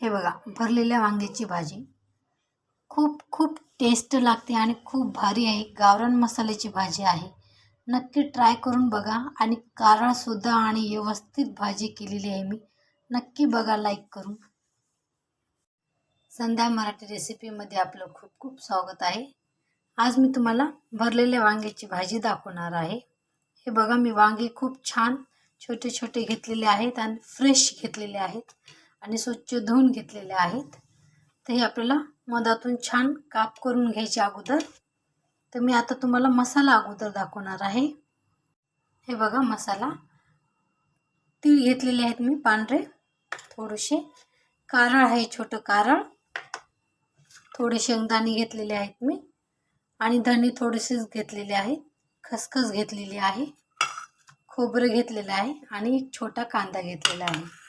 हे बघा भरलेल्या वांग्याची भाजी. खूप खूप टेस्ट लागते आणि खूप भारी आहे. गावरान मसाल्याची भाजी आहे. नक्की ट्राय करून बघा आणि कारळसुद्धा आणि व्यवस्थित भाजी केलेली आहे मी. नक्की बघा लाईक करून. संध्या मराठी रेसिपीमध्ये आपलं खूप खूप स्वागत आहे. आज मी तुम्हाला भरलेल्या वांग्याची भाजी दाखवणार आहे. हे बघा मी वांगे खूप छान छोटे छोटे घेतलेले आहेत आणि फ्रेश घेतलेले आहेत. आणि स्वच्छ धुवून घेतलेले आहेत. तर हे आपल्याला मधातून छान काप करून घ्यायचे अगोदर. तर मी आता तुम्हाला मसाला अगोदर दाखवणार आहे. हे बघा मसाला. तीळ घेतलेले आहेत मी पांढरे थोडेसे. कारळ आहे छोटं कारळ. थोडे शेंगदाणे घेतलेले आहेत मी. आणि धणे थोडेसेच घेतलेले आहेत. खसखस घेतलेली आहे. खोबरं घेतलेलं आहे. आणि एक छोटा कांदा घेतलेला आहे.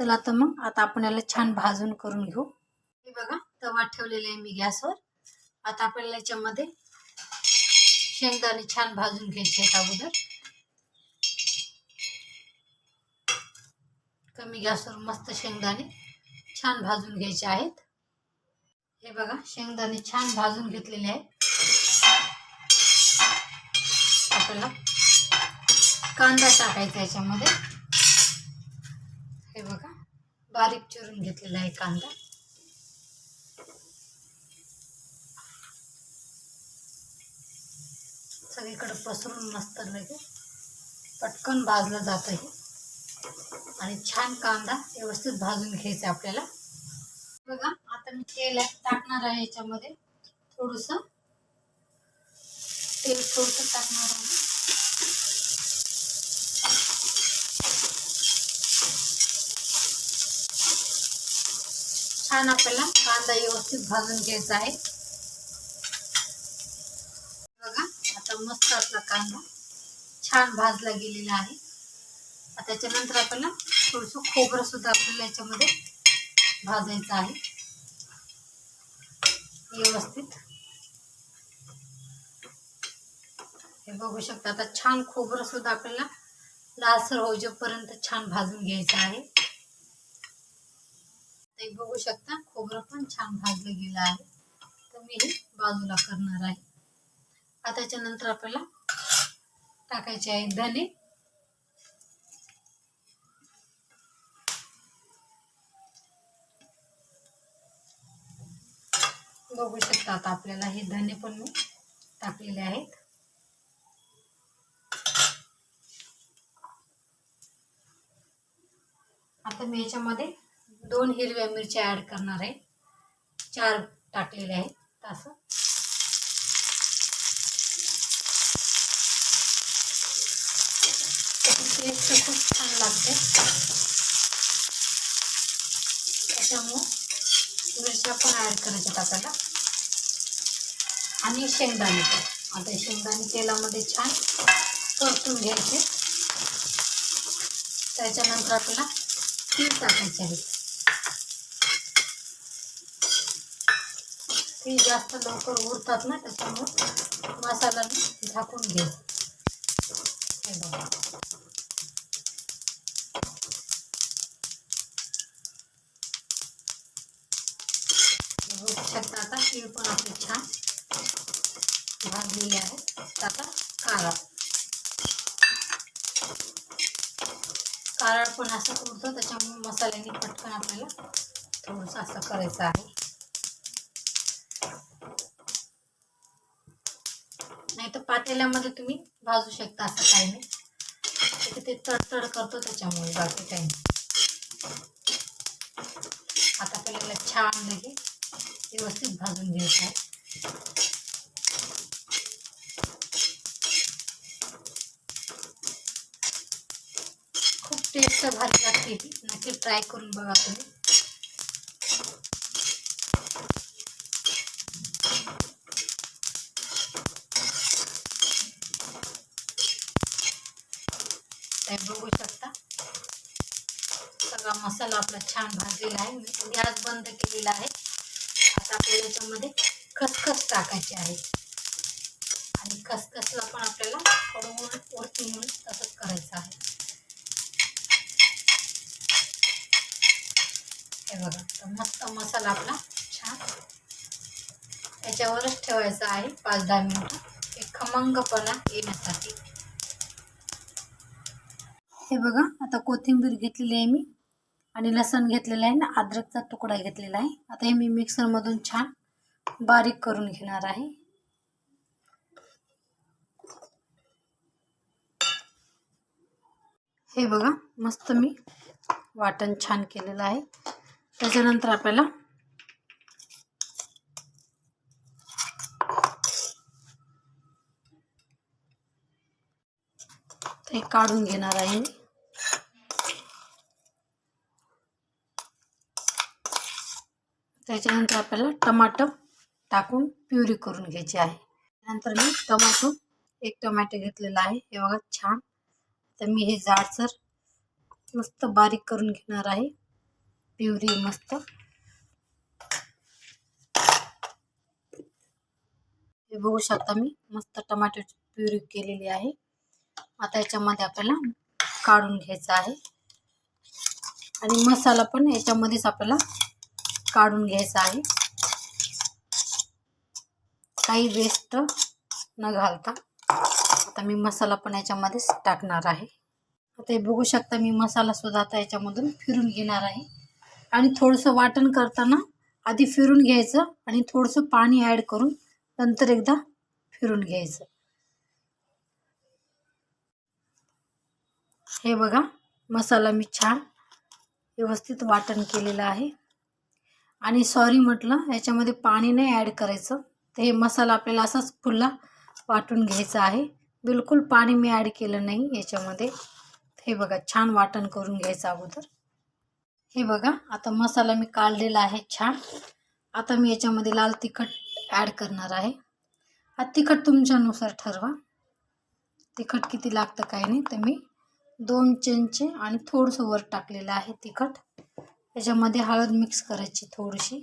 चला तर मग आता आपण याला छान भाजून करून घेऊ. हे बघा तवा ठेवलेला आहे मी गॅसवर. आता आपल्याला याच्यामध्ये शेंगदाणे छान भाजून घ्यायचे आहेत अगोदर. कमी गॅसवर मस्त शेंगदाणे छान भाजून घ्यायचे आहेत. हे बघा शेंगदाणे छान भाजून घेतलेले आहेत. आपल्याला कांदा टाकायचा याच्यामध्ये. बारीक चिरून घेतलेला आहे कांदा. सगळीकडे पसरून मस्त लगे पटकन भाजलं जातं हे आणि छान कांदा व्यवस्थित भाजून घ्यायचा आपल्याला. बघा आता मी तेल टाकणार आहे याच्यामध्ये. थोडंसं तेल थोडंसं टाकणार आहे. छान आपल्याला कांदा व्यवस्थित भाजून घ्यायचा आहे. बघा आता मस्त आपला कांदा छान भाजला गेलेला आहे. त्याच्यानंतर आपल्याला थोडंसं खोबरं सुद्धा आपल्याला याच्यामध्ये भाजायचं आहे. व्यवस्थित. हे बघू शकता आता छान खोबरं सुद्धा आपल्याला लालसर होईपर्यंत छान भाजून घ्यायचं आहे. ते बघू शकता खोबरं पण छान भाजलं गेलं आहे. तर मी हे बाजूला करणार आहे. आता त्याच्यानंतर आपल्याला टाकायचे आहे धने. बघू शकता आता आपल्याला हे धने पण मी टाकलेले आहेत. आता मी याच्यामध्ये दोन हिरव्या मिरच्या ॲड करणार आहे. चार टाकलेले आहेत. असं टेस्ट खूप छान लागते. त्याच्यामुळं मिरच्या पण ॲड करायच्यात आपल्याला. आणि शेंगदाणे आता शेंगदाणे तेलामध्ये छान परतून घ्यायचे. त्याच्यानंतर आपल्याला तीळ टाकायचे आहेत. ती जास्त लवकर उरतात ना त्याच्यामुळं मसाला झाकून घे बघू. शकता आता तीळ पण आपली छान भाजलेली आहे. आता काळा. कारळ पण असं उरतं त्याच्यामुळे मसाल्याने पटकन आपल्याला थोडंसं असं करायचं आहे. तेलामध्ये तुम्ही भाजू शकता असं काही नाही. ते तडतड करतो त्याच्यामुळे बाकी काही नाही. आता आपल्याला छान लगे व्यवस्थित भाजून घ्यायचं आहे. खूप टेस्ट भारी लागते ती. नक्की ट्राय करून बघा तुम्ही. आहे बघू शकता. सगळा मसाला आपला छान भाजलेला आहे. मी गॅस बंद केलेला आहे. आता आपल्याला याच्यामध्ये खसखस टाकायची आहे. आणि खसखसला पण आपल्याला थोडं वर वरती म्हणून तसंच करायचं आहे. हे बघा तर मस्त मसाला आपला छान याच्यावरच ठेवायचा आहे. पाच दहा मिनिटं. एक खमंगपणा येण्यासाठी. हे बघा आता कोथिंबीर घेतलेली आहे मी आणि लसण घेतलेलं आहे ना अद्रकचा तुकडा घेतलेला आहे. आता हे मी मिक्सरमधून छान बारीक करून घेणार आहे. हे बघा मस्त मी वाटण छान केलेलं आहे. त्याच्यानंतर आपल्याला ते काढून घेणार आहे त्याच्यानंतर आपल्याला टमाटो टाकून प्युरी करून घ्यायची आहे. नंतर मी टमाटो एक टमॅटो घेतलेला आहे. हे बघा छान. तर मी हे जाडसर मस्त बारीक करून घेणार आहे. प्युरी मस्त. हे बघू शकता मी मस्त टमाटोची प्युरी केलेली आहे. आता याच्यामध्ये आपल्याला काढून घ्यायचं आहे. आणि मसाला पण याच्यामध्येच आपल्याला काढून घ्यायचं आहे. काही वेस्ट न घालता आता मी मसाला पण याच्यामध्येच टाकणार आहे. आता हे बघू शकता मी मसाला सुद्धा आता याच्यामधून फिरून घेणार आहे. आणि थोडंसं वाटण करताना आधी फिरून घ्यायचं आणि थोडंसं पाणी ॲड करून नंतर एकदा फिरून घ्यायचं. हे बघा मसाला मी छान व्यवस्थित वाटण केलेलं आहे. आणि सॉरी म्हटलं याच्यामध्ये पाणी नाही ॲड करायचं. तर हे मसाला आपल्याला असाच फुल्ला वाटून घ्यायचा आहे. बिलकुल पाणी मी ॲड केलं नाही याच्यामध्ये. हे बघा छान वाटण करून घ्यायचं अगोदर. हे बघा आता मसाला मी काढलेला आहे छान. आता मी याच्यामध्ये लाल तिखट ॲड करणार आहे. हा तिखट तुमच्यानुसार ठरवा. तिखट किती लागतं काय नाही तर मी दोन चमचे आणि थोडंसं वर टाकलेलं आहे तिखट. त्याच्यामध्ये हळद मिक्स करायची थोडीशी.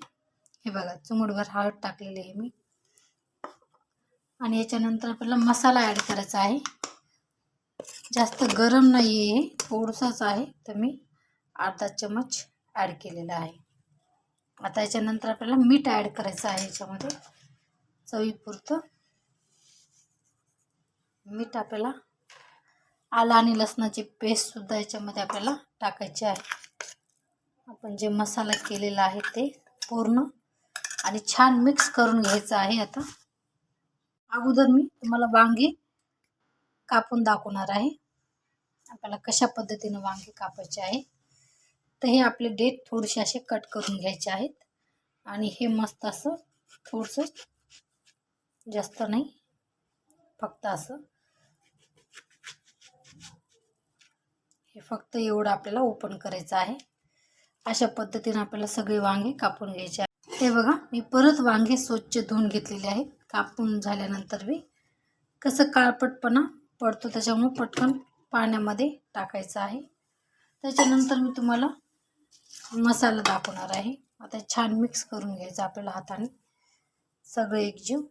हे बघा चुमडभर हळद टाकलेली आहे मी. आणि याच्यानंतर आपल्याला मसाला ॲड करायचा आहे. जास्त गरम नाही आहे हे थोडंसंच आहे. तर मी अर्धा चमच ॲड केलेला आहे. आता याच्यानंतर आपल्याला मीठ ॲड करायचं आहे याच्यामध्ये. चवीपुरतं मीठ आपल्याला आलं आणि लसणाची पेस्टसुद्धा याच्यामध्ये आपल्याला टाकायची आहे. आपण जे मसाला केलेला आहे ते पूर्ण आणि छान मिक्स करून घ्यायचं आहे आता. अगोदर मी तुम्हाला वांगे कापून दाखवणार आहे. आपल्याला कशा पद्धतीनं वांगे कापायचे आहे तर हे आपले डेट थोडेसे असे कट करून घ्यायचे आहेत. आणि हे मस्त असं थोडंसं जास्त नाही फक्त असं. हे फक्त एवढं आपल्याला ओपन करायचं आहे. अशा पद्धतीने आपल्याला सगळे वांगे कापून घ्यायचे आहे ते बघा मी परत वांगे स्वच्छ धुवून घेतलेले आहेत. कापून झाल्यानंतर बी कसं काळपटपणा पडतो त्याच्यामुळे पटकन पाण्यामध्ये टाकायचं आहे. त्याच्यानंतर मी तुम्हाला मसाला दाखवणार आहे. आता छान मिक्स करून घ्यायचं आपल्याला हाताने. सगळं एकजीव.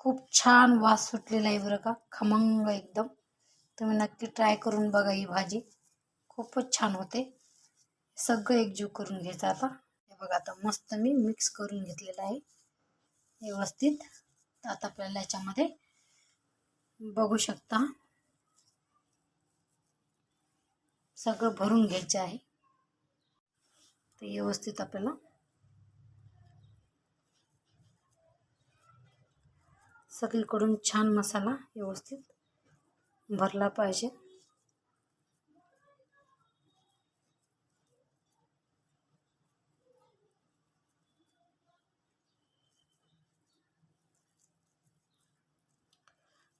खूप छान वास सुटलेला आहे बरं का. खमंग एकदम. तुम्ही नक्की ट्राय करून बघा ही भाजी. खूपच छान होते. सगळं एकजीव करून घ्यायचं आता. हे बघा आता मस्त मी मिक्स करून घेतलेलं आहे. व्यवस्थित. आता आपल्याला याच्यामध्ये बघू शकता. सगळं भरून घ्यायचं आहे. ते व्यवस्थित आपल्याला सगळीकडून छान मसाला व्यवस्थित भरला पाहिजे.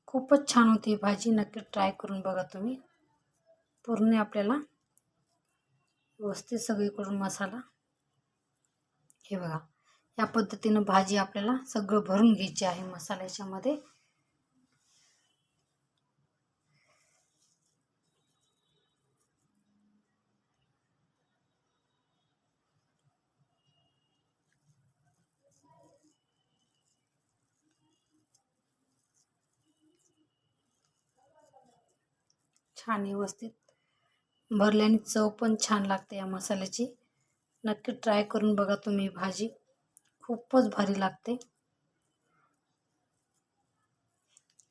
खूपच छान होती भाजी. नक्की ट्राय करून बघा तुम्ही. पूर्ण आपल्याला व्यवस्थित सगळीकडून मसाला. हे बघा. या पद्धतीनं भाजी आपल्याला सगळं भरून घ्यायची आहे मसाल्याच्यामध्ये. छान व्यवस्थित. भरल्याने चव पण छान लागते या मसाल्याची. नक्की ट्राय करून बघा तुम्ही भाजी. खूपच भारी लागते.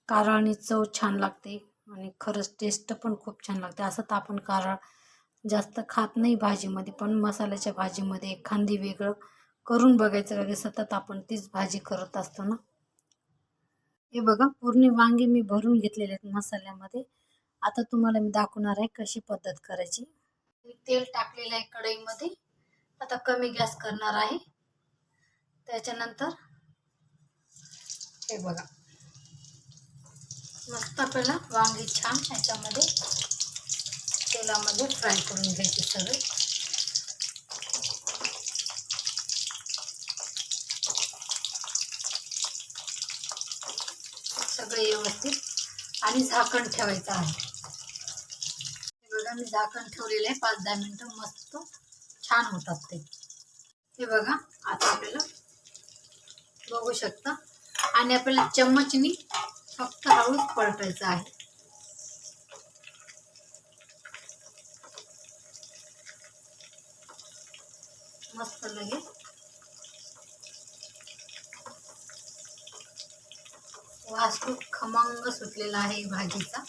कारळाने चव छान लागते आणि खरंच टेस्ट पण खूप छान लागते. असं तर आपण कारळ जास्त खात नाही भाजीमध्ये पण मसाल्याच्या भाजीमध्ये एखादी वेगळं करून बघायचं वगैरे सतत आपण तीच भाजी करत असतो ना? हे बघा पूर्ण वांगे मी भरून घेतलेले आहेत मसाल्यामध्ये. आता तुम्हाला मी दाखवणार आहे कशी पद्धत करायची. मी तेल टाकलेलं आहे कढईमध्ये. आता कमी गॅस करणार आहे. त्याच्यानंतर हे बघा. मस्त आपल्याला वांगी छान ह्याच्यामध्ये तेलामध्ये फ्राय करून घ्यायची सगळे. सगळे व्यवस्थित आणि झाकण ठेवायचं आहे. हे मी झाकण ठेवलेलं आहे. पाच दहा मिनटं मस्त छान होतात ते. हे बघा आता आपल्याला बघू शकता. आणि आपल्याला चम्मचनी फक्त हळूच पलटायचं आहे. मस्त लगेच. वास खूप खमंग सुटलेला आहे भाजीचा.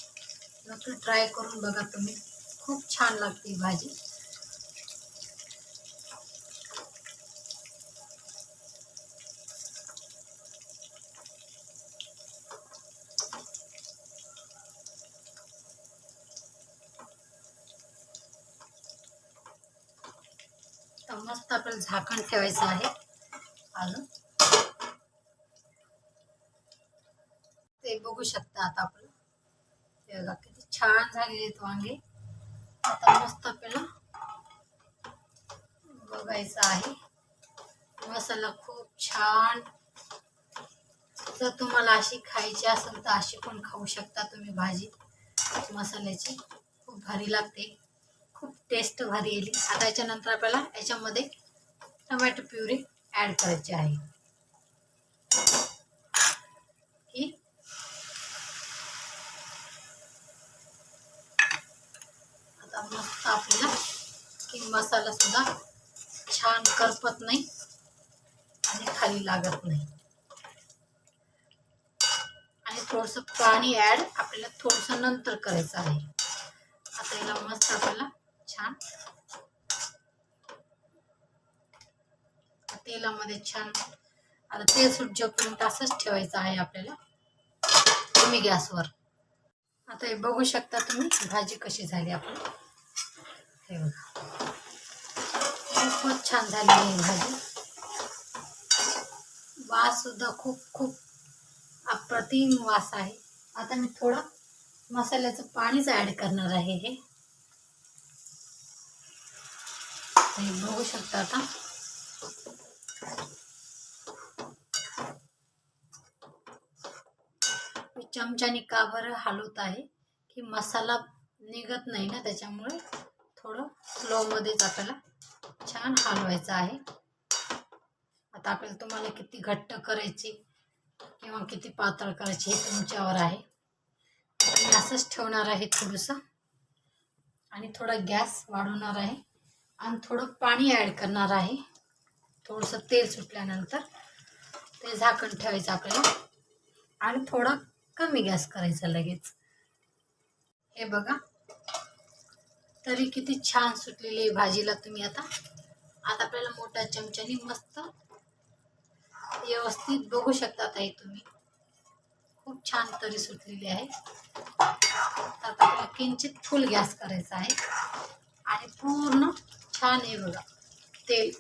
नक्की ट्राय करून बघा तुम्ही. खूप छान लागते भाजी. तर मस्त आपल्याला झाकण ठेवायचं आहे. अजून. ते बघू शकता आता आपण. किती छान झालेले आहेत वांगे. आता मस्त आपल्याला बघायचं आहे. मसाला खूप छान. जर तुम्हाला अशी खायची असेल तर अशी पण खाऊ शकता तुम्ही भाजी. मसाल्याची. खूप भारी लागते. खूप टेस्ट भारी येईल. आता याच्यानंतर आपल्याला याच्यामध्ये टमॅटो प्युरी ॲड करायची आहे ही आता मस्त आपल्याला की मसाला सुद्धा छान करपत नाही आणि खाली लागत नाही. आणि थोडंसं पाणी ॲड आपल्याला थोडंसं नंतर करायचं आहे. आता याला मस्त आपल्याला छान तेलामध्ये छान आता तेल सुटजेपर्यंत असंच ठेवायचं आहे आपल्याला कमी गॅसवर. आता हे बघू शकता तुम्ही भाजी कशी झाली आपण खूपच छान झालेली भाजी. वास सुद्धा खूप खूप अप्रतिम वास आहे. आता मी थोडं मसाल्याचं पाणीच ॲड करणार आहे हे. हे बघू शकता आता. मी चमच्याने का बरं हलवत आहे? की मसाला निघत नाही ना त्याच्यामुळे? थोडं स्लोमध्येच आपल्याला छान हलवायचं आहे. आता आपल्याला तुम्हाला किती घट्ट करायची किंवा किती पातळ करायची हे तुमच्यावर आहे. मी असंच ठेवणार आहे थोडंसं. आणि थोडा गॅस वाढवणार आहे. आणि थोडं पाणी ॲड करणार आहे. थोडंसं तेल सुटल्यानंतर ते झाकण ठेवायचं आपल्याला. आणि थोडा कमी गॅस करायचा लगेच. हे बघा. तरी किती छान सुटलेली आहे भाजीला तुम्ही आता. आता आपल्याला मोठ्या चमच्याने मस्त व्यवस्थित बघू शकता ताई तुम्ही. खूप छान तरी सुटलेली आहे. आता आपल्याला किंचित फुल गॅस करायचा आहे. आणि पूर्ण छान हे बघा तेल.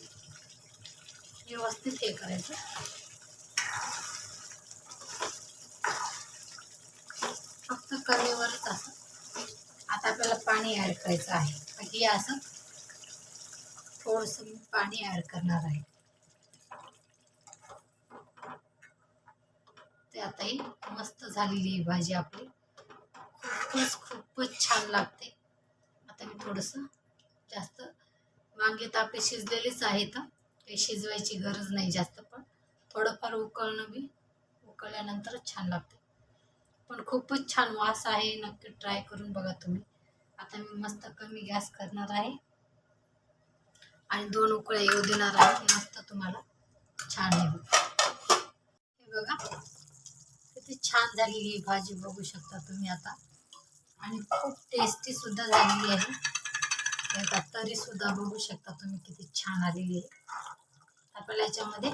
व्यवस्थित हे करायचं. फक्त कलेवरच असं. आता आपल्याला पाणी ॲड करायचं आहे. म्हणजे असं थोडंसं मी पाणी ॲड करणार आहे. ते आता ही मस्त झालेली आहे भाजी आपली. खूपच खूपच छान लागते. आता मी थोडंसं जास्त वांगे तर आपले शिजलेलेच आहेत. काही शिजवायची गरज नाही जास्त पण. थोडंफार उकळणं बी उकळल्यानंतरच छान लागते. पण खूपच छान वास आहे. नक्की ट्राय करून बघा तुम्ही. आता मी मस्त कमी गॅस करणार आहे. आणि दोन उकळ्या येऊ देणार आहे. मस्त तुम्हाला छान आहे हे बघा किती छान झालेली ही भाजी बघू शकता तुम्ही आता. आणि खूप टेस्टी सुद्धा झालेली आहे. आता तरी सुद्धा बघू शकता तुम्ही किती छान आलेली आहे. आपल्याला याच्यामध्ये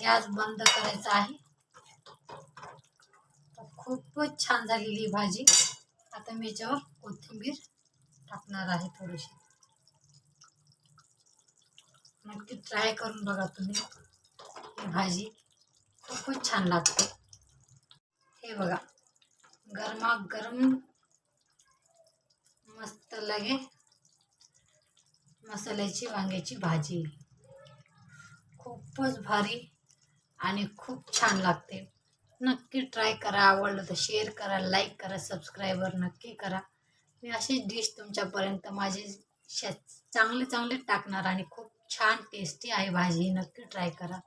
गॅस बंद करायचा आहे. खूपच छान झालेली भाजी. आता मी याच्यावर कोथिंबीर टाकणार आहे थोडीशी. नक्की ट्राय करून बघा तुम्ही. ही भाजी खूपच छान लागते. हे बघा. गरमागरम मस्त लगे मसाल्याची वांग्याची भाजी. खूपच भारी आणि खूप छान लागते. नक्की ट्राय करा. आवडलं तर शेअर करा लाईक करा सबस्क्राईबर नक्की करा. मी अशीच डिश तुमच्यापर्यंत माझे श चांगले चांगले टाकणार आणि खूप छान टेस्टी आहे भाजी. नक्की ट्राय करा.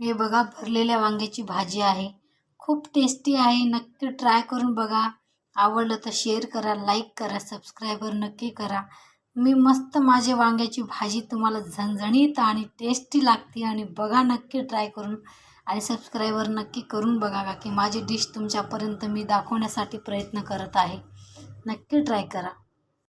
हे बघा भरलेल्या वांग्याची भाजी आहे. खूप टेस्टी आहे. नक्की ट्राय करून बघा. आवडलं तर शेअर करा लाईक करा सबस्क्रायबर नक्की करा. मी मस्त माझे वांग्याची भाजी तुम्हाला झणझणीत आणि टेस्टी लागते आणि बघा नक्की ट्राय करून आणि सबस्क्राईबर नक्की करून बघा का की माझी डिश तुमच्यापर्यंत मी दाखवण्यासाठी प्रयत्न करत आहे. नक्की ट्राय करा.